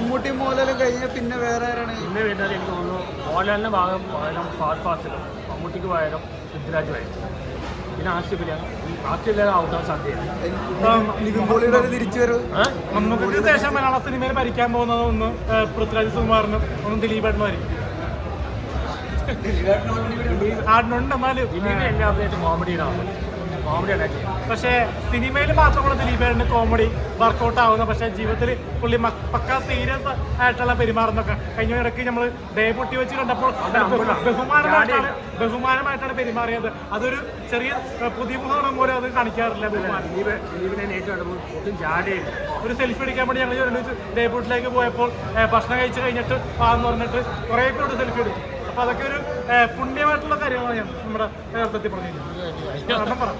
മമ്മൂട്ടി മോഹൻലാലും കഴിഞ്ഞ പിന്നെ വേറെ ആരാണ്? പിന്നെ വരുന്നത് എനിക്ക് തോന്നുന്നു മോഹൻലാലിന്റെ ഭാഗം പകരം ഫാസ്റ്റ് ഫാസ്റ്റിലും മമ്മൂട്ടിക്ക് പകരം പൃഥ്വിരാജ് ആയിരുന്നു പിന്നെ ആസിഫിലാണ് ബാക്കിയെല്ലാവരും ഔട്ടാൻ സാധ്യതയാണ് ശേഷം മലയാള സിനിമയിൽ ഭരിക്കാൻ പോകുന്നത് ഒന്ന് പൃഥ്വിരാജ് സുകുമാറിനും ഒന്ന് ദിലീപ് ഏട്ടനുമായിരിക്കും ആടിനുണ്ട് എന്നാലും ദിലീപ് കോമഡിയിലാണ് കോമഡിയാണ് പക്ഷേ സിനിമയിൽ മാത്രമുള്ള ദിലീപേടിന് കോമഡി വർക്കൗട്ട് ആവുന്ന പക്ഷേ ജീവിതത്തിൽ പുള്ളി പക്ക സീരിയസ് ആയിട്ടുള്ള പെരുമാറുന്നൊക്കെ. കഴിഞ്ഞ ഇടയ്ക്ക് നമ്മൾ ഡേ പൊട്ടി വെച്ച് കണ്ടപ്പോൾ ബഹുമാനമായിട്ടാണ് ബഹുമാനമായിട്ടാണ് പെരുമാറിയത്. അതൊരു ചെറിയ പുതിയ മുഖം പോലെ അത് കാണിക്കാറില്ല ഒരു സെൽഫി എടുക്കാൻ വേണ്ടി ഞങ്ങൾ ഒരുമിച്ച് ഡേ പൊട്ടിലേക്ക് പോയപ്പോൾ ഭക്ഷണം കഴിച്ച് കഴിഞ്ഞിട്ട് പാന്ന് പറഞ്ഞിട്ട് കുറേ പേരോട് സെൽഫി എടുക്കും അപ്പോൾ അതൊക്കെ ഒരു പുണ്യമായിട്ടുള്ള കാര്യങ്ങളാണ് ഞാൻ നമ്മുടെ നേതൃത്വത്തിൽ പറഞ്ഞു അടം പറ.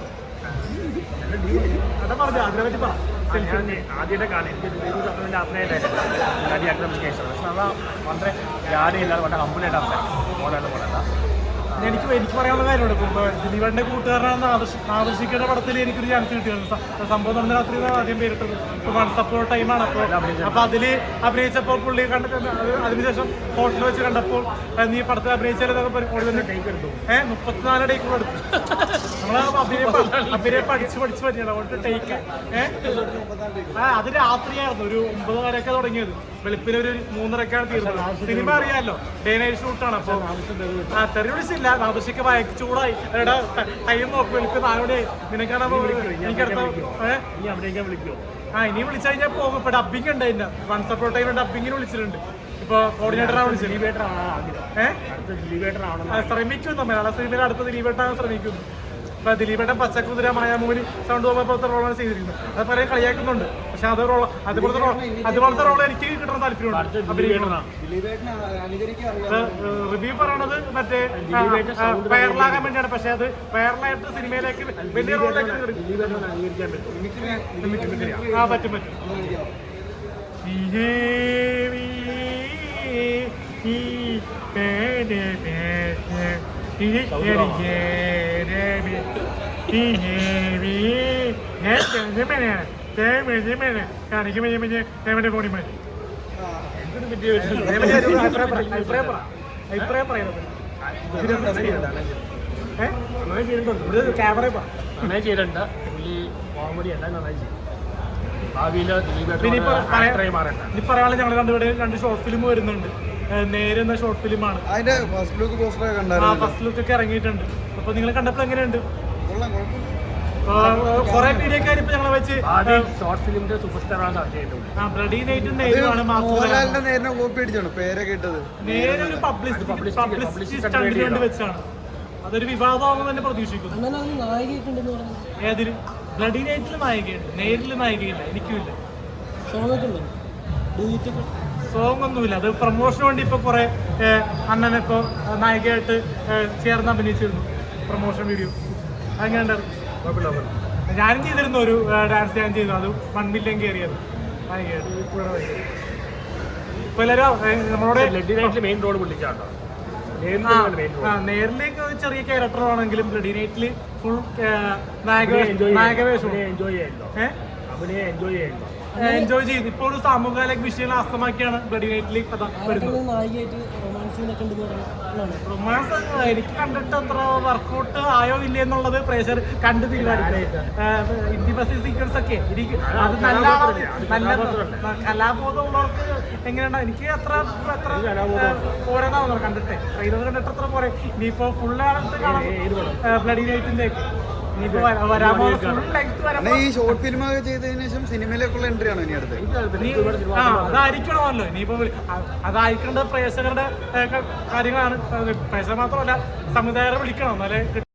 ആദ്യമായിട്ട് പറഞ്ഞു അതിനെ പറ്റി പറ. ഞാൻ ആദ്യമായിട്ട് കാണാം എനിക്ക് അഭിനയമായിട്ടായിരുന്നു നടി ആക്രമിക്കേഷൻ പക്ഷെ അത് വളരെ ജാടിയില്ലാതെ വളരെ ഹമ്പിളായിട്ട് അവസാനം മോഹൻലാലിന്റെ പോലെയല്ല എനിക്ക് എനിക്ക് പറയാനുള്ള കാര്യമുണ്ട്. ഇപ്പം ദിലീപന്റെ കൂട്ടുകാരനാണെന്ന് ആദർശ ആദർശിക്കേണ്ട പടത്തിൽ എനിക്കൊരു ചാൻസ് കിട്ടിയിരുന്നു. സംഭവം നടന്ന രാത്രി ആദ്യം പേരിട്ടത്. ഇപ്പൊ വൺസ് അപ്പോൾ ടൈമാണ് അപ്പോൾ അപ്പൊ അതിൽ അഭിനയിച്ചപ്പോൾ പുള്ളി കണ്ട അതിനുശേഷം ഹോട്ടലിൽ വെച്ച് കണ്ടപ്പോൾ നീ പടത്തിൽ അഭിനയിച്ചാലും ഓടി വന്ന് ഏഹ് മുപ്പത്തിനാല് ടേക്കുകൾ എടുത്തു. അഭിനയം പഠിച്ച് പഠിച്ച് ടേക്ക് ആ അത് രാത്രിയായിരുന്നു. ഒരു ഒമ്പത് വരെയൊക്കെ തുടങ്ങിയത്. വെളുപ്പിന് ഒരു മൂന്നരക്കാണ് തീർന്നത്. സിനിമ അറിയാമല്ലോ ഡേ നൈറ്റ് ഷൂട്ടാണ് അപ്പൊ ആ തെറി വിളിച്ചില്ല. നാദൃശ്യക്ക് വയക്ക് ചൂടായി. എടാ ടൈം നോക്കും. വെളുപ്പ് നാളെ നിനക്കാണ് എനിക്കടുത്ത ആ ഇനി വിളിച്ചു കഴിഞ്ഞാൽ പോകും. ഇപ്പൊ ഡബിങ് ഉണ്ട് അതിന്റെ. വൺസ് അപ്പോ ടൈം ഡബിങ്ങിന് വിളിച്ചിട്ടുണ്ട്. ഇപ്പൊ കോർഡിനേറ്ററാണ് വിളിച്ചത്. ഏഹ് ശ്രമിക്കുന്നു. മലയാള സിനിമയിൽ അടുത്ത ദിലീപേട്ടാണ് ശ്രമിക്കുന്നു. ഇപ്പൊ ദിലീപേട്ടൻ പച്ചക്കുതിര മായാമൂലി സൗണ്ട് പോലത്തെ റോളാണ് ചെയ്തിരിക്കുന്നത് അത് പറയാൻ കളിയാക്കുന്നുണ്ട് പക്ഷെ അത് റോൾ അതുപോലത്തെ റോൾ അതുപോലത്തെ റോൾ എനിക്ക് കിട്ടണം താല്പര്യമുണ്ട് റിവ്യൂ പറയണത് മറ്റേ വൈറലാകാൻ വേണ്ടിയാണ് പക്ഷെ അത് വൈറലായിട്ട് സിനിമയിലേക്ക് വലിയ റോളിലേക്ക് പറ്റും ആ പറ്റും പറ്റും അഭിപ്രായം പറയുന്നത് ക്യാമറ പറ നന്നായി ചെയ്തിട്ടുണ്ട് പുള്ളി കോമഡി എല്ലാം നന്നായി ഭാവിയിൽ പറയാനുള്ള ഞങ്ങൾ രണ്ടുപേരെ രണ്ട് ഷോർട്ട് ഫിലിം വരുന്നുണ്ട്. ഏഹ് നേരെ ഷോർട്ട് ഫിലിമാണ് അതിന്റെ ഫസ്റ്റ് ലുക്ക് പോസ്റ്റർ ഒക്കെ ഫസ്റ്റ് ലുക്ക് ഒക്കെ ഇറങ്ങിയിട്ടുണ്ട്. അപ്പൊ നിങ്ങൾ കണ്ടപ്പോൾ എങ്ങനെയുണ്ട്? കുറെ മീഡിയക്കാർ ഇപ്പൊ ഞങ്ങളെ വെച്ച് ഷോർട്ട് ഫിലിമിന്റെ സൂപ്പർ സ്റ്റാർ ആണ് മോഹൻലാലിന്റെ നേരിനെ കോപ്പി അടിച്ചാണ് പേരൊക്കെ ഇട്ടത്. നേരെ ഒരു പബ്ലിസിറ്റി വെച്ചാണ്. അതൊരു വിവാദമാകുമെന്ന് തന്നെ പ്രതീക്ഷിക്കുന്നു. ഏതിൽ? ബ്ലഡി നൈറ്റിൽ നായികയുണ്ട്. നേരിൽ നായികയില്ല എനിക്കുമില്ല. സോങ് ഒന്നുമില്ല അത് പ്രൊമോഷന് വേണ്ടി ഇപ്പൊ കുറെ അണ്ണനെ ഇപ്പൊ നായികയായിട്ട് ചേർന്ന് അഭിനയിച്ചിരുന്നു. പ്രൊമോഷൻ വീഡിയോ അങ്ങനെയുണ്ടായിരുന്നു ഞാനും ചെയ്തിരുന്നു ഒരു ഡാൻസ് ഞാൻ ചെയ്തു. അത് വൺ മില്യൺ കയറിയത്. ഇപ്പൊ എല്ലാവരും നമ്മളോട് മെയിൻ റോഡ് നേരിലേക്ക് ചെറിയ ക്യാരക്ടർ ആണെങ്കിലും ബ്ലഡി നൈറ്റിൽ ഫുൾ നായകവേഷം എൻജോയ് ചെയ്യണ്ടോ എൻജോയ് ചെയ്യണ്ടോ എൻജോയ് ചെയ്ത്. ഇപ്പോൾ ഒരു സാമൂഹിക വിഷയങ്ങൾ അസ്തമാക്കിയാണ് നായികയായിട്ട് റൊമാൻസ് എനിക്ക് കണ്ടിട്ട് അത്ര വർക്കൗട്ട് ആയോ ഇല്ലേ എന്നുള്ളത് പ്രേഷർ കണ്ടു തീരുമാനിക്കും. ഇന്റിമസി സീക്വൻസ് ഒക്കെ എനിക്ക് അത് നല്ല നല്ല കലാബോധം ഉള്ളവർക്ക് എങ്ങനെയാണ് എനിക്ക് അത്ര അത്ര പോരാതാവുന്നു കണ്ടിട്ട്. ട്രെയിലർ കണ്ടിട്ട് അത്ര പോരെ. ഇനിയിപ്പോ ഫുൾ ആയിട്ട് കാണാം ബ്ലഡി നൈറ്റിന്റെ ഒക്കെ. ഈ ഷോർട്ട് ഫിലിം ഒക്കെ ചെയ്തതിനു ശേഷം സിനിമയിലേക്കുള്ള എൻട്രി ആണോ ഇനി അടുത്ത് അതായിരിക്കണമല്ലോ. ഇനിയിപ്പോ അതായിരിക്കേണ്ട പ്രേക്ഷകരുടെ കാര്യങ്ങളാണ്. പ്രേക്ഷകർ മാത്രമല്ല സംവിധായകരെ വിളിക്കണം. എന്നാലേ കിട്ടൂ.